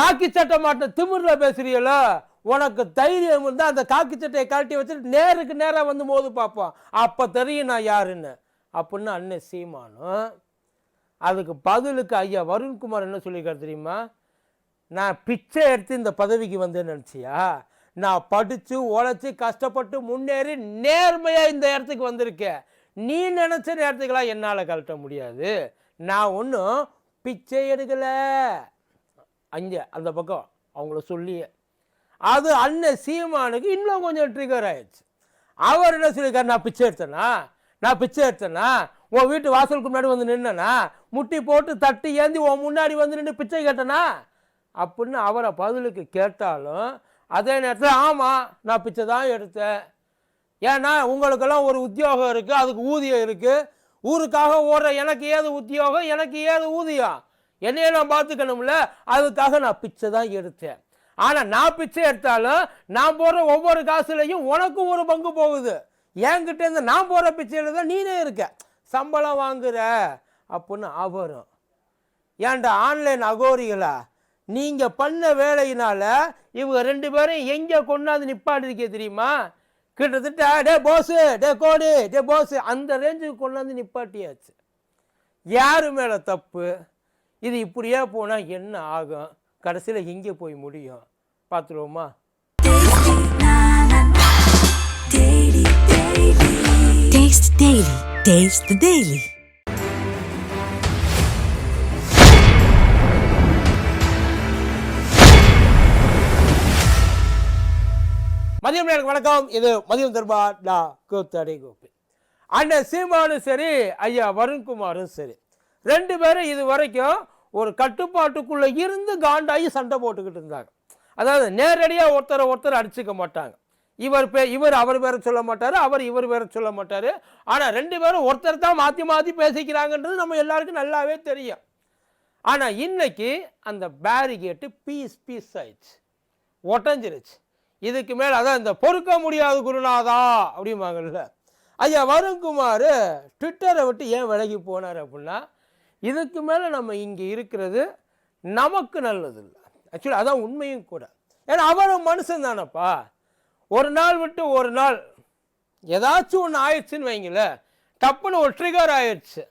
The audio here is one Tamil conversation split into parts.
காக்கி சட்டை மாட்ட திமிரில் பேசுறீங்களோ? உனக்கு தைரியம் இருந்தா அந்த காக்கி சட்டையை கழட்டி வச்சுட்டு நேருக்கு நேராக வந்து மோது பார்ப்போம் அப்போ தெரியும் நான் யாருன்னு. அப்படின்னு அண்ணன் சீமானும் அதுக்கு பதிலுக்கு ஐயா வருண்குமார் என்ன சொல்லியிருக்காரு தெரியுமா? நான் பிச்சை எடுத்து இந்த பதவிக்கு வந்தேன்னு நினச்சியா? நான் படித்து உழைச்சி கஷ்டப்பட்டு முன்னேறி நேர்மையாக இந்த இடத்துக்கு வந்திருக்கேன். நீ நினச்ச நேரத்துக்கெல்லாம் என்னால் கழட்ட முடியாது. நான் ஒன்றும் பிச்சை எடுக்கலை. அங்கே அந்த பக்கம் அவங்கள சொல்லி அது அண்ணன் சீமானுக்கு இன்னும் கொஞ்சம் ட்ரிகர் ஆயிடுச்சு. அவர் என்ன சொல்லியிருக்காரு? நான் பிச்சை எடுத்தேனா? நான் பிச்சை எடுத்தேனா? உன் வீட்டு வாசலுக்கு முன்னாடி வந்து நின்னனா? முட்டி போட்டு தட்டி ஏந்தி உன் முன்னாடி வந்து நின்று பிச்சை கேட்டனா? அப்படின்னு அவரை பதிலுக்கு கேட்டாலும் அதே நேரத்தில் ஆமாம் நான் பிச்சை தான் எடுத்தேன். ஏன்னா உங்களுக்கெல்லாம் ஒரு உத்தியோகம் இருக்குது அதுக்கு ஊதியம் இருக்குது ஊருக்காக ஓடுற எனக்கு ஏது உத்தியோகம்? எனக்கு ஏது ஊதியம்? என்னைய நான் பார்த்துக்கணும்ல? அதுக்காக நான் பிச்சை தான் எடுத்தேன். ஆனால் நான் பிச்சை எடுத்தாலும் நான் போடுற ஒவ்வொரு காசுலையும் உனக்கும் ஒரு பங்கு போகுது. என்கிட்ட இருந்து நான் போடுற பிச்சையில் தான் நீனே இருக்க. சம்பளம் வாங்குற அப்படின்னு அவரும் ஏன்டா ஆன்லைன் அகோரிகளா? நீங்கள் பண்ண வேலையினால் இவங்க ரெண்டு பேரும் எங்கே கொண்டாந்து நிப்பாட்டிருக்கே தெரியுமா? கிட்டத்தட்ட டே போஸு டே கோடு டே போஸு அந்த ரேஞ்சுக்கு கொண்டாந்து நிப்பாட்டியாச்சு. யார் மேலே தப்பு? இது இப்படியே போனால் என்ன ஆகும்? கடைசியில் எங்கே போய் முடியும். பார்த்துருவோமா. மதியம் நேரம் வணக்கம். இது மதியம் தர்பா டா கூத்தடை கோப்பி அண்ணன் சீமானும் சரி ஐயா வருண்குமாரும் சரி. ரெண்டு பேரும் இது வரைக்கும் ஒரு கட்டுப்பாட்டுக்குள்ளே இருந்து காண்டாகி சண்டை போட்டுக்கிட்டு இருந்தாங்க. அதாவது நேரடியாக ஒருத்தரை ஒருத்தர் அடிச்சுக்க மாட்டாங்க. இவர் பே இவர் அவர் பேரை சொல்ல மாட்டார் அவர் இவர் பேரை சொல்ல மாட்டார். ஆனால் ரெண்டு பேரும் ஒருத்தர் தான் மாற்றி மாற்றி பேசிக்கிறாங்கன்றது நம்ம எல்லாருக்கும் நல்லாவே தெரியும். ஆனால் இன்னைக்கு அந்த பேரிகேட்டு பீஸ் பீஸ் ஆயிடுச்சு. ஒட்டஞ்சிருச்சு. இதுக்கு மேலே அதான் இந்த பொறுக்க முடியாது குருநாதா அப்படிம்பாங்கல்ல. ஐயா வருண்குமார் ட்விட்டரை விட்டு ஏன் விலகி போனார் அப்படின்னா இதுக்கு மேலே நம்ம இங்கே இருக்கிறது நமக்கு நல்லது இல்லை ஆக்சுவலி அதான் உண்மையும் கூட. ஏன்னா அவரும் மனுஷன் தானப்பா. ஒரு நாள் விட்டு ஒரு நாள் ஏதாச்சும் ஒன்று ஆயிடுச்சுன்னு வைங்களேன் டப்புன்னு ஒரு ட்ரிகர் ஆயிடுச்சு.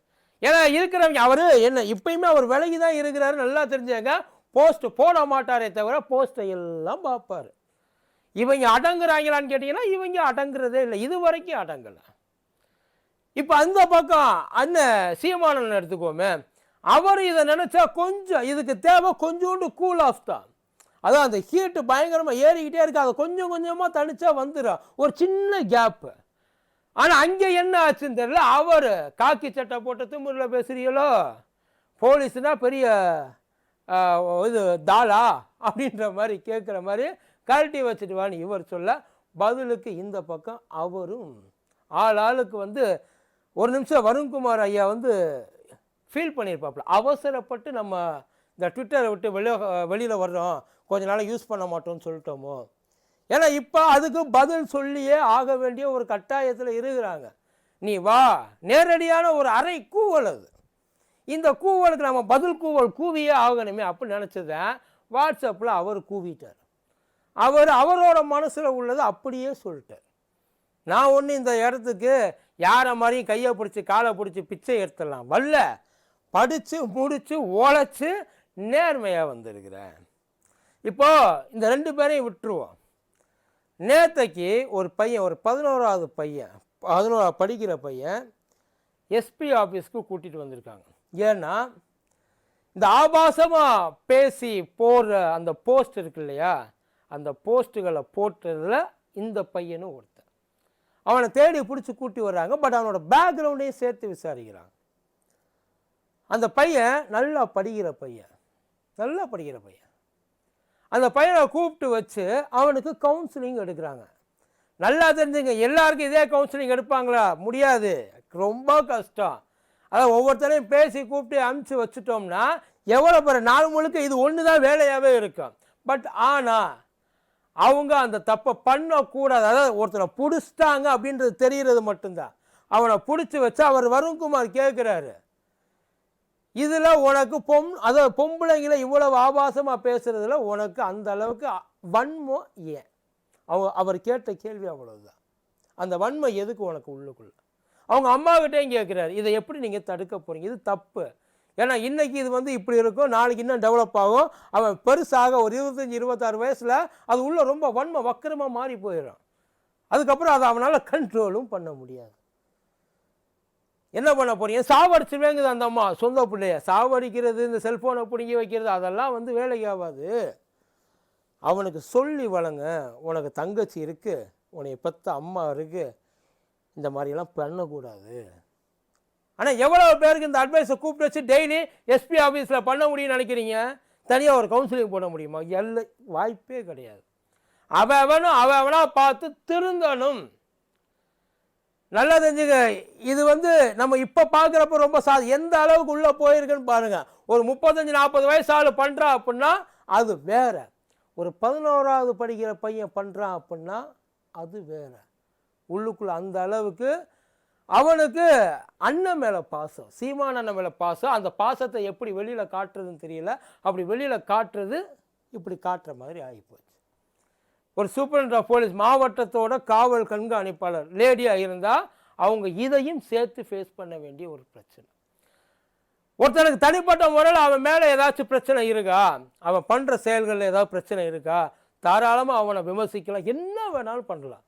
ஏன்னா இருக்கிறவங்க அவர் என்ன இப்பயுமே அவர் விலகி தான் இருக்கிறாரு நல்லா தெரிஞ்சாங்க போஸ்ட் போட மாட்டாரே தவிர போஸ்ட்டை எல்லாம் பார்ப்பார். இவங்க அடங்குறாங்களான்னு கேட்டிங்கன்னா இவங்க அடங்குறதே இல்லை. இது வரைக்கும் அடங்கலை. இப்போ அந்த பக்கம் அண்ணன் சீமானன் எடுத்துக்கோமே. அவர் இதை நினச்சா கொஞ்சம் இதுக்கு தேவை கொஞ்சோண்டு கூல் ஆஃப் தான். அதான் அந்த ஹீட்டு பயங்கரமாக ஏறிக்கிட்டே இருக்கு. அதை கொஞ்சம் கொஞ்சமாக தனிச்சா வந்துடும் ஒரு சின்ன கேப்பு ஆனால் அங்கே என்ன ஆச்சுன்னு தெரியல. அவர் காக்கி சட்டை போட்ட திமுறில் பேசுகிறீங்களோ போலீஸ்னால் பெரிய இது தாளா? அப்படின்ற மாதிரி கேட்குற மாதிரி கழட்டி வச்சுட்டு வான்னு இவர் சொல்ல பதிலுக்கு இந்த பக்கம் அவரும் ஆள் ஆளுக்கு வந்து ஒரு நிமிஷம் வருண்குமார் ஐயா வந்து ஃபீல் பண்ணியிருப்பாப்புல. அவசரப்பட்டு நம்ம இந்த ட்விட்டரை விட்டு வெளியே வெளியில் வர்றோம். கொஞ்ச நாள் யூஸ் பண்ண மாட்டோம்னு சொல்லிட்டோமோ? ஏன்னா இப்போ அதுக்கு பதில் சொல்லியே ஆக வேண்டிய ஒரு கட்டாயத்தில் இருக்கிறாங்க. நீ வா. நேரடியான ஒரு அறை கூவல் அது. இந்த கூவலுக்கு நம்ம பதில் கூவல் கூவியே ஆகணுமே அப்படின்னு நினச்சதேன் வாட்ஸ்அப்பில் அவர் கூவிட்டார். அவர் அவரோட மனசில் உள்ளதை அப்படியே சொல்லிட்டார். நான் ஒன்று இந்த இடத்துக்கு யாரை மாதிரியும் கையை பிடிச்சி காலை பிடிச்சி பிச்சை எடுத்துடலாம். வல்ல படித்து முடித்து உழைச்சி நேர்மையாக வந்திருக்கிறேன். இப்போது இந்த ரெண்டு பேரையும் விட்டுருவோம். நேத்தைக்கு ஒரு பையன் ஒரு பதினோராவது பையன் பதினோரா படிக்கிற பையன் எஸ்பி ஆஃபீஸ்க்கு கூட்டிகிட்டு வந்திருக்காங்க. ஏன்னா இந்த ஆபாசமாக பேசி போடுற அந்த போஸ்ட் இருக்கு இல்லையா? அந்த போஸ்ட்டுகளை போட்டதில் இந்த பையனும் ஒரு அவனை தேடி பிடிச்சி கூட்டி வர்றாங்க. பட் அவனோட பேக்ரவுண்டையும் சேர்த்து விசாரிக்கிறாங்க. அந்த பையன் நல்லா படிக்கிற பையன். நல்லா படிக்கிற பையன். அந்த பையனை கூப்பிட்டு வச்சு அவனுக்கு கவுன்சிலிங் எடுக்கிறாங்க. நல்லா தெரிஞ்சுங்க எல்லாருக்கும் இதே கவுன்சிலிங் எடுப்பாங்களா? முடியாது. ரொம்ப கஷ்டம். அதான் ஒவ்வொருத்தரையும் பேசி கூப்பிட்டு அனுப்பிச்சு வச்சுட்டோம்னா எவ்வளோ பேர் நாள் முழுக்க இது ஒன்று தான் வேலையாகவே இருக்கும். பட் ஆனால் அவங்க அந்த தப்பை பண்ணக்கூடாது. அதாவது ஒருத்தரை பிடிச்சிட்டாங்க அப்படின்றது தெரிகிறது மட்டும்தான். அவனை பிடிச்சி வச்சு அவர் வருண்குமார் கேட்குறாரு இதில் உனக்கு பொம் அதாவது பொம்பளைங்களை இவ்வளவு ஆபாசமாக பேசுகிறதுல உனக்கு அந்த அளவுக்கு வன்மம் ஏன்? அவ அவர் கேட்ட கேள்வி அவ்வளவுதான். அந்த வன்மை எதுக்கு உனக்கு உள்ளுக்குள்ள? அவங்க அம்மாக்கிட்டேயும் கேட்குறாரு இதை எப்படி நீங்கள் தடுக்க போறீங்க? இது தப்பு. ஏன்னா இன்றைக்கி இது வந்து இப்படி இருக்கும். நாளைக்கு இன்னும் டெவலப் ஆகும். அவன் பெருசாக ஒரு இருபத்தஞ்சி இருபத்தாறு வயசில் அது உள்ளே ரொம்ப வன்மை வக்கரமாக மாறி போயிடும். அதுக்கப்புறம் அதை அவனால் கண்ட்ரோலும் பண்ண முடியாது. என்ன பண்ண போறீங்க? சாவடிச்சுவேங்குது அந்த அம்மா சொந்த பிள்ளைய. சாவடிக்கிறது இந்த செல்ஃபோனை பிடுங்கி வைக்கிறது அதெல்லாம் வந்து வேலைக்கு ஆகாது. அவனுக்கு சொல்லி வளங்க உனக்கு தங்கச்சி இருக்குது உன்னை பெற்ற அம்மா இருக்குது இந்த மாதிரியெல்லாம் பண்ணக்கூடாது. ஆனால் எவ்வளோ பேருக்கு இந்த அட்வைஸை கூப்பிட்டு வச்சு டெய்லி எஸ்பி ஆஃபீஸில் பண்ண முடியும்னு நினைக்கிறீங்க? தனியாக ஒரு கவுன்சிலிங் போட முடியுமா? எல்லை வாய்ப்பே கிடையாது. அவனும் அவனாக அவனா பார்த்து திருந்தணும். நல்லா தெரிஞ்சுங்க இது வந்து நம்ம இப்போ பார்க்குறப்ப ரொம்ப சா எந்த அளவுக்கு உள்ளே போயிருக்குன்னு பாருங்கள் ஒரு முப்பத்தஞ்சு நாற்பது வயசு ஆள் பண்ணுறா அப்படின்னா அது வேற. ஒரு பதினோராவது படிக்கிற பையன் பண்ணுறான் அப்படின்னா அது வேற. உள்ளுக்குள்ளே அந்த அளவுக்கு அவனுக்கு அண்ணன் மேலே பாசம் சீமான் அண்ணன் மேலே பாசம். அந்த பாசத்தை எப்படி வெளியில் காட்டுறதுன்னு தெரியல. அப்படி வெளியில் காட்டுறது இப்படி காட்டுற மாதிரி ஆகிப்போச்சு ஒரு சூப்பரண்ட் ஆஃப் போலீஸ் மாவட்டத்தோட காவல் கண்காணிப்பாளர் லேடியாக இருந்தால் அவங்க இதையும் சேர்த்து ஃபேஸ் பண்ண வேண்டிய ஒரு பிரச்சனை. ஒருத்தனுக்கு தனிப்பட்ட முறையில் அவன் மேலே ஏதாச்சும் பிரச்சனை இருக்கா? அவன் பண்ணுற செயல்களில் ஏதாவது பிரச்சனை இருக்கா? தாராளமாக அவனை விமர்சிக்கலாம். என்ன வேணாலும் பண்ணலாம்.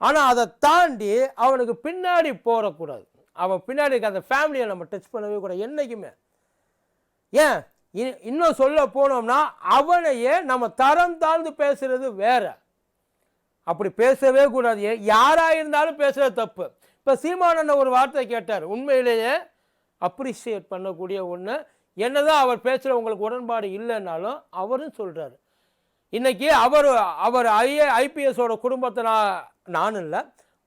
ஆனால் அதை தாண்டி அவனுக்கு பின்னாடி போகக்கூடாது அவன் பின்னாடி இருக்க அந்த ஃபேமிலியை நம்ம டச் பண்ணவே கூடாது என்றைக்குமே ஏன்? இ- இன்னும் சொல்ல போனோம்னா அவனையே நம்ம தரம் தாழ்ந்து பேசுகிறது வேற. அப்படி பேசவே கூடாது. யாராக இருந்தாலும் பேசுகிற தப்பு. இப்போ சீமானண்ணன் ஒரு வார்த்தை கேட்டார். உண்மையிலேயே அப்ரிஷியேட் பண்ணக்கூடிய ஒன்று என்னதான் அவர் பேசுகிற உங்களுக்கு உடன்பாடு இல்லைன்னாலும் அவரும் சொல்கிறாரு இன்றைக்கி அவர் அவர் ஐஏ ஐபிஎஸோட குடும்பத்தை நான் நானும் இல்லை.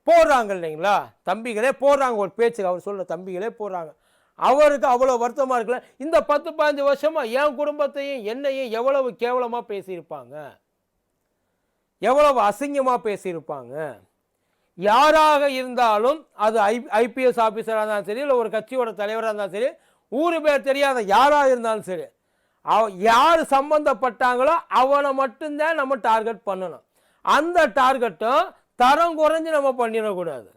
போடுறாங்க இல்லைங்களா? தம்பிகளே போடுறாங்க ஒரு பேச்சுக்கு அவர் சொல்கிற தம்பிகளே போடுறாங்க. அவருக்கு அவ்வளோ வருத்தமாக இருக்குல்ல? இந்த பத்து பதினஞ்சு வருஷமாக என் குடும்பத்தையும் என்னையும் எவ்வளவு கேவலமாக பேசியிருப்பாங்க? எவ்வளவு அசிங்கமாக பேசியிருப்பாங்க? யாராக இருந்தாலும் அது ஐ ஐபிஎஸ் ஆஃபீஸராக இருந்தாலும் சரி இல்லை ஒரு கட்சியோட தலைவராக இருந்தாலும் சரி ஊரு பேர் தெரியாத யாராக இருந்தாலும் சரி அவ யார் சம்மந்தப்பட்டாங்களோ அவனை மட்டும்தான் நம்ம டார்கெட் பண்ணணும். அந்த டார்கெட்டும் தரம் குறைஞ்சு நம்ம பண்ணிடக்கூடாது.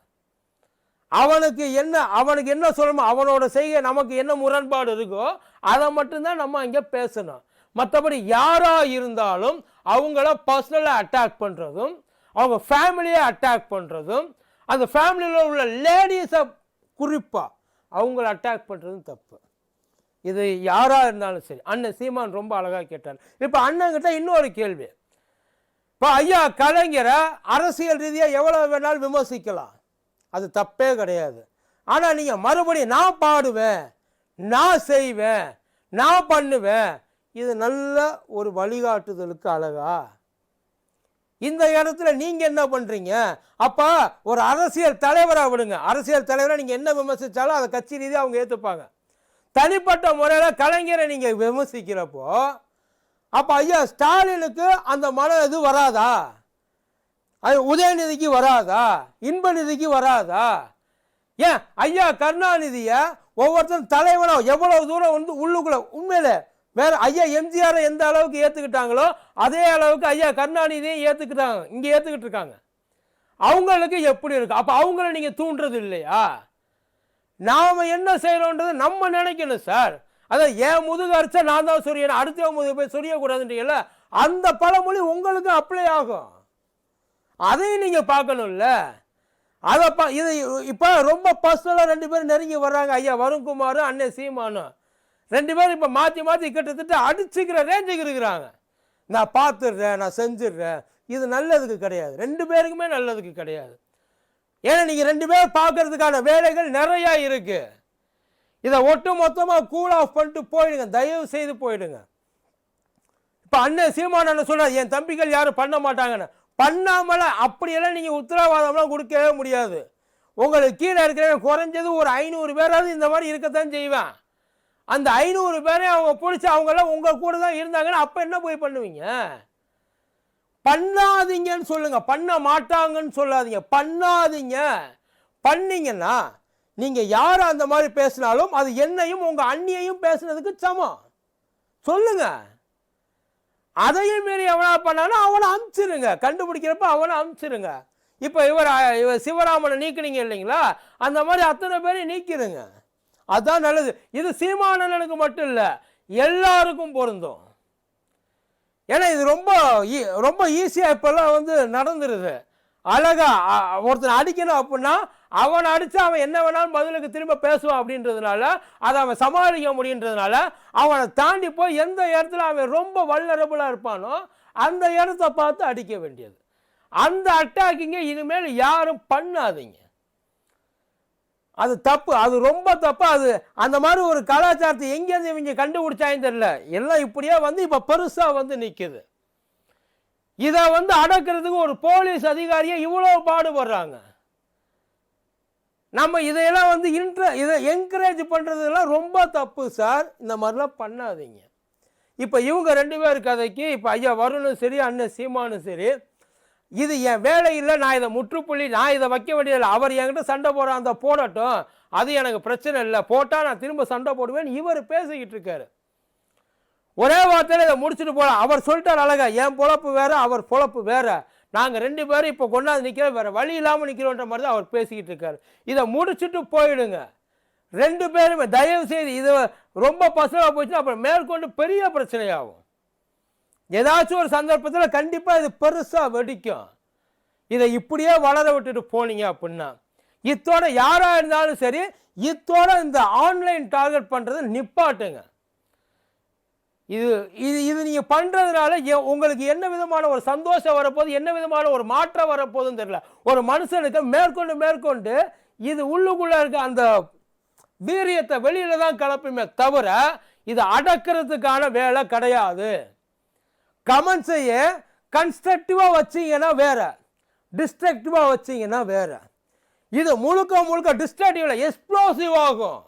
அவனுக்கு என்ன அவனுக்கு என்ன சொல்லணுமோ அவனோட செய்ய நமக்கு என்ன முரண்பாடு இருக்கோ அதை மட்டும்தான் நம்ம இங்கே பேசணும். மற்றபடி யாராக இருந்தாலும் அவங்கள பர்சனலாக அட்டாக் பண்ணுறதும் அவங்க ஃபேமிலியை அட்டாக் பண்ணுறதும் அந்த ஃபேமிலியில் உள்ள லேடிஸை குறிப்பாக அவங்கள அட்டாக் பண்ணுறதும் தப்பு. இது யாராக இருந்தாலும் சரி. அண்ணன் சீமான் ரொம்ப அழகாக கேட்டார். இப்போ அண்ணன்கிட்ட இன்னொரு கேள்வி. இப்போ ஐயா கலைஞரை அரசியல் ரீதியாக எவ்வளோ வேணாலும் விமர்சிக்கலாம். அது தப்பே கிடையாது. ஆனால் நீங்கள் மறுபடியும் நான் பாடுவேன் நான் செய்வேன் நான் பண்ணுவேன் இது நல்ல ஒரு வழிகாட்டுதலுக்கு அழகா? இந்த இடத்துல நீங்கள் என்ன பண்ணுறீங்க அப்போ ஒரு அரசியல் தலைவராக விடுங்க. அரசியல் தலைவராக நீங்கள் என்ன விமர்சித்தாலும் அதை கட்சி ரீதியாக அவங்க ஏற்றுப்பாங்க தனிப்பட்ட முறையில் கலைஞரை நீங்கள் விமர்சிக்கிறப்போ அப்போ ஐயா ஸ்டாலினுக்கு அந்த மன இது வராதா? அது உதயநிதிக்கு வராதா? இன்பநிதிக்கு வராதா? ஏன் ஐயா கருணாநிதியை ஒவ்வொருத்தரும் தலைவனாக எவ்வளவு தூரம் வந்து உள்ளுக்குள்ள உண்மையில வேறு ஐயா எம்ஜிஆரை எந்த அளவுக்கு ஏற்றுக்கிட்டாங்களோ அதே அளவுக்கு ஐயா கருணாநிதியை ஏற்றுக்கிட்டாங்க இங்கே ஏற்றுக்கிட்டு இருக்காங்க. அவங்களுக்கு எப்படி இருக்கு? அப்போ அவங்கள நீங்கள் தூண்டுறது இல்லையா? நாம் என்ன செய்யறோன்றது நம்ம நினைக்கணும் சார். அதான் என் முதுகு அரைச்சா நான் தான் சொரியணும் அடுத்த முதுகு போய் சொரியக்கூடாதுன்றீங்கல்ல? அந்த பழமொழி உங்களுக்கும் அப்ளை ஆகும். அதையும் நீங்கள் பார்க்கணும்ல. அதை பா இது இப்போ ரொம்ப பர்சனலாக ரெண்டு பேரும் நெருங்கி வர்றாங்க. ஐயா வருண்குமாரும் அண்ணன் சீமானும் ரெண்டு பேரும் இப்போ மாற்றி மாற்றி கிட்டத்தட்ட அடிச்சுக்கிற ரேஞ்சுக்கு இருக்கிறாங்க. நான் பார்த்துடுறேன் நான் செஞ்சிடுறேன். இது நல்லதுக்கு கிடையாது. ரெண்டு பேருக்குமே நல்லதுக்கு கிடையாது. ஏன்னா நீங்கள் ரெண்டு பேரும் பார்க்கறதுக்கான வேலைகள் நிறையா இருக்குது இதை ஒட்டு மொத்தமாக கூல் ஆஃப் பண்ணிட்டு போயிடுங்க தயவு செய்து போயிடுங்க. இப்போ அண்ணன் சீமான அண்ணன் சொல்றாரு என் தம்பிகள் யாரும் பண்ண மாட்டாங்கன்னு. பண்ணாமல அப்படியெல்லாம் நீங்கள் உத்தரவாதம்லாம் கொடுக்கவே முடியாது. உங்களுக்கு கீழே இருக்கிறவன் குறைஞ்சது ஒரு ஐநூறு பேராவது இந்த மாதிரி இருக்கத்தான் செய்வேன். அந்த ஐநூறு பேரை அவங்க பிடிச்சி அவங்கெல்லாம் உங்கள் கூட தான் இருந்தாங்கன்னா அப்போ என்ன போய் பண்ணுவீங்க? பண்ணாதீங்கன்னு சொல்லுங்க. பண்ண மாட்டாங்கன்னு சொல்லாதீங்க. பண்ணாதீங்க. பண்ணீங்கன்னா நீங்கள் யார் அந்த மாதிரி பேசினாலும் அது என்னையும் உங்கள் அண்ணியையும் பேசுனதுக்கு சமம். சொல்லுங்க. அதையும் மீறி எவனா பண்ணாலும் அவனை அமுச்சிருங்க. கண்டுபிடிக்கிறப்ப அவனை அமுச்சிருங்க. இப்போ இவர் இவர் சிவராமனை நீக்கினீங்க இல்லைங்களா? அந்த மாதிரி அத்தனை பேரையும் நீக்கிடுங்க அதுதான் நல்லது. இது சீமானனுக்கு மட்டும் இல்லை எல்லாருக்கும் பொருந்தும். ஏன்னா இது ரொம்ப ஈ- ரொம்ப ஈஸியாக இப்போல்லாம் வந்து நடந்துருது. அழகா ஒருத்தனை அடிக்கணும் அப்படின்னா அவனை அடித்து அவன் என்ன வேணாலும் பதிலுக்கு திரும்ப பேசுவான் அப்படின்றதுனால அதை அவன் சமாளிக்க முடியுன்றதுனால அவனை தாண்டி போய் எந்த இடத்துல அவன் ரொம்ப வல்லரபுளாக இருப்பானோ அந்த இடத்த பார்த்து அடிக்க வேண்டியது. அந்த அட்டாக்கிங்க இனிமேல் யாரும் பண்ணாதீங்க. அது தப்பு அது ரொம்ப தப்பு. அது அந்த மாதிரி ஒரு கலாச்சாரத்தை எங்கேருந்து இவங்க கண்டுபிடிச்சாங்கன்னு தெரியல. எல்லாம் இப்படியே வந்து இப்போ பெருசாக வந்து நிற்குது இதை வந்து அடக்கிறதுக்கு ஒரு போலீஸ் அதிகாரியை இவ்வளோ பாடுபடுறாங்க. நம்ம இதையெல்லாம் வந்து இன்ட்ர இதை என்கரேஜ் பண்ணுறதுலாம் ரொம்ப தப்பு சார். இந்த மாதிரிலாம் பண்ணாதீங்க. இப்போ இவங்க ரெண்டு பேர் கதைக்கு இப்போ ஐயா வருணும் சரி அண்ணன் சீமானும் சரி இது என் வேலை இல்லை நான் இதை முற்றுப்புள்ளி நான் இதை வைக்க வேண்டியதில்லை அவர் என்கிட்ட சண்டை போடுற அந்த போடட்டும் அது எனக்கு பிரச்சனை இல்லை. போட்டால் நான் திரும்ப சண்டை போடுவேன் இவர் பேசிக்கிட்டு இருக்காரு. ஒரே வார்த்தையில் இதை முடிச்சுட்டு போகலாம் அவர் சொல்லிட்டார் அழகா என் பொழப்பு வேறு அவர் பொழப்பு வேறு. நாங்கள் ரெண்டு பேரும் இப்போ கொண்டாந்து நிற்கிறோம் வேறு வழி இல்லாமல் நிற்கிறோன்ற மாதிரி தான் அவர் பேசிக்கிட்டு இருக்காரு. இதை முடிச்சுட்டு போயிடுங்க. ரெண்டு பேருமே தயவு செய்து இது ரொம்ப பசுவாக போச்சுன்னா அப்புறம் மேற்கொண்டு பெரிய பிரச்சனையாகும். ஏதாச்சும் ஒரு சந்தர்ப்பத்தில் கண்டிப்பாக இது பெருசாக வெடிக்கும். இதை இப்படியே வளர விட்டுட்டு போனீங்க அப்படின்னா இத்தோட யாராக இருந்தாலும் சரி இத்தோட இந்த ஆன்லைன் டார்கெட் பண்ணுறது நிப்பாட்டுங்க. இது இது இது நீங்கள் பண்ணுறதுனால உங்களுக்கு என்ன விதமான ஒரு சந்தோஷம் வரப்போகுது என்ன விதமான ஒரு மாற்றம் வரப்போகுதுன்னு தெரியல. ஒரு மனுஷனுக்கு மேற்கொண்டு மேற்கொண்டு இது உள்ளுக்குள்ளே இருக்க அந்த வீரியத்தை வெளியில் தான் கலப்புமே தவிர இது அடக்கிறதுக்கான வேலை கிடையாது. கமெண்ட்ஸையே கன்ஸ்ட்ரக்டிவாக வச்சிங்கன்னா வேற. டிஸ்ட்ரக்டிவாக வச்சிங்கன்னா வேற. இது முழுக்க முழுக்க டிஸ்ட்ரக்டிவில் எக்ஸ்ப்ளோசிவ் ஆகும்.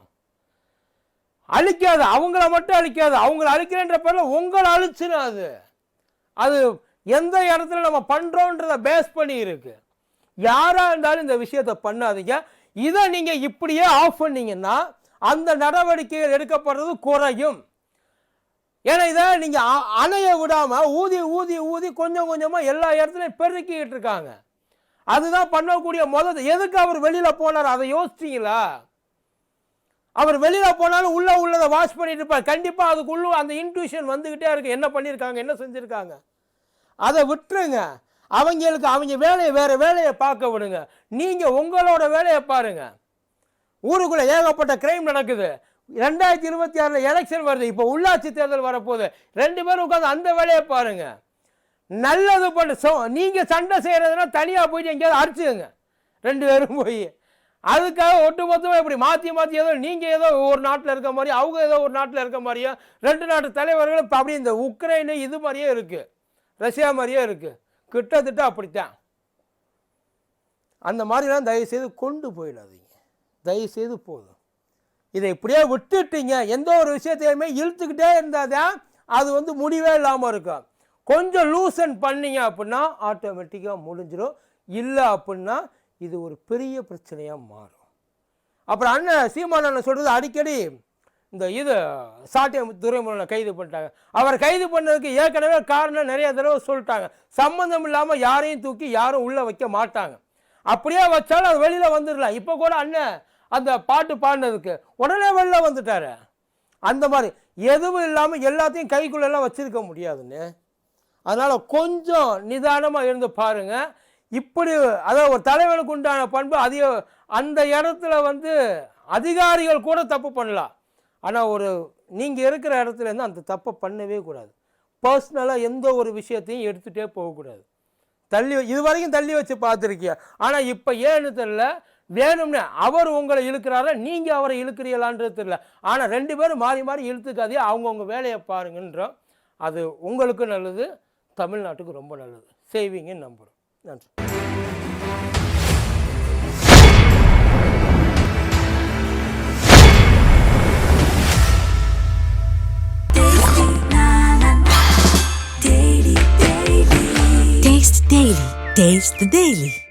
அழிக்காது அவங்கள மட்டும் அழிக்காது. அவங்கள அழிக்கிறேன்ற பேரில் உங்களை அழிச்சிடும் அது. அது எந்த இடத்துல நம்ம பண்ணுறோன்றத பேஸ் பண்ணி இருக்கு. யாராக இருந்தாலும் இந்த விஷயத்தை பண்ணாதீங்க. இதை நீங்கள் இப்படியே ஆஃப் பண்ணீங்கன்னா அந்த நடவடிக்கைகள் எடுக்கப்படுறது குறையும். ஏன்னா இதை நீங்கள் அணைய விடாமல் ஊதி ஊதி ஊதி கொஞ்சம் கொஞ்சமாக எல்லா இடத்துலையும் பெருக்கிக்கிட்டு இருக்காங்க. அதுதான் பண்ணக்கூடிய முதல் எதுக்கு அவர் வெளியில் போனார்? அதை யோசிச்சிங்களா? அவர் வெளியில் போனாலும் உள்ளே உள்ளதை வாஷ் பண்ணிட்டு இருப்பார். கண்டிப்பாக அதுக்குள்ளே அந்த இன்ட்யூஷன் வந்துக்கிட்டே இருக்கு. என்ன பண்ணியிருக்காங்க? என்ன செஞ்சுருக்காங்க? அதை விட்டுருங்க. அவங்களுக்கு அவங்க வேலையை வேறு வேலையை பார்க்க விடுங்க. நீங்கள் உங்களோட வேலையை பாருங்கள் ஊருக்குள்ளே ஏகப்பட்ட கிரைம் நடக்குது. ரெண்டாயிரத்தி இருபத்தி ஆறில் எலெக்ஷன் வருது. இப்போ உள்ளாட்சி தேர்தல் வரப்போகுது. ரெண்டு பேரும் உட்காந்து அந்த வேலையை பாருங்க. நல்லது பண்ணு. சோ நீங்கள் சண்டை செய்கிறதுனா தனியாக போயிட்டு எங்கேயாவது அடிச்சுங்க ரெண்டு பேரும் போய். அதுக்காக ஒட்டு மொத்தமாக இப்படி மாற்றி மாற்றி ஏதோ நீங்கள் ஏதோ ஒரு நாட்டில் இருக்க மாதிரி அவங்க ஏதோ ஒரு நாட்டில் இருக்க மாதிரியும் ரெண்டு நாட்டு தலைவர்களும் இப்போ அப்படி இந்த உக்ரைனு இது மாதிரியே இருக்குது ரஷ்யா மாதிரியே இருக்குது கிட்டத்தட்ட அப்படித்தான். அந்த மாதிரிலாம் தயவுசெய்து கொண்டு போயிடாதீங்க. தயவுசெய்து போதும். இதை இப்படியே விட்டுட்டீங்க. எந்த ஒரு விஷயத்தையுமே இழுத்துக்கிட்டே இருந்தால் தான் அது வந்து முடிவே இல்லாமல் இருக்கும். கொஞ்சம் லூசன் பண்ணீங்க அப்படின்னா ஆட்டோமேட்டிக்காக முடிஞ்சிடும் இல்லை அப்படின்னா இது ஒரு பெரிய பிரச்சனையாக மாறும். அப்புறம் அண்ணன் சீமான் அண்ணன் சொல்கிறது அடிக்கடி இந்த இது சாட்டியம் துறைமுகனை கைது பண்ணிட்டாங்க. அவர் கைது பண்ணதுக்கு ஏற்கனவே காரணம் நிறைய தடவை சொல்லிட்டாங்க. சம்மந்தம் இல்லாமல் யாரையும் தூக்கி யாரும் உள்ளே வைக்க மாட்டாங்க. அப்படியே வச்சாலும் அது வெளியில் வந்துடலாம். இப்போ கூட அண்ணன் அந்த பாட்டு பாடினதுக்கு உடனே வெளில வந்துட்டாரு. அந்த மாதிரி எதுவும் இல்லாமல் எல்லாத்தையும் கைக்குள்ளெல்லாம் வச்சுருக்க முடியாதுன்னு அதனால் கொஞ்சம் நிதானமாக இருந்து பாருங்கள் இப்படி அதாவது ஒரு தலைவனுக்கு உண்டான பண்பு அதிக அந்த இடத்துல வந்து அதிகாரிகள் கூட தப்பு பண்ணலாம் ஆனால் ஒரு நீங்கள் இருக்கிற இடத்துல இருந்து அந்த தப்பை பண்ணவே கூடாது. பர்சனலாக எந்த ஒரு விஷயத்தையும் எடுத்துகிட்டே போகக்கூடாது தள்ளி இது வரைக்கும் தள்ளி வச்சு பார்த்துருக்கிய? ஆனால் இப்போ ஏன்னு தெரில வேணும்னு அவர் உங்களை இழுக்கிறாரா? நீங்கள் அவரை இழுக்கிறீங்களான்றது தெரியல. ஆனால் ரெண்டு பேரும் மாறி மாறி இழுத்துக்காதே அவங்கவுங்க வேலையை பாருங்கன்றோம். அது உங்களுக்கு நல்லது தமிழ்நாட்டுக்கு ரொம்ப நல்லது. செய்வீங்கன்னு நம்புகிறோம் நன்றி Taste the Daily. Taste the Daily.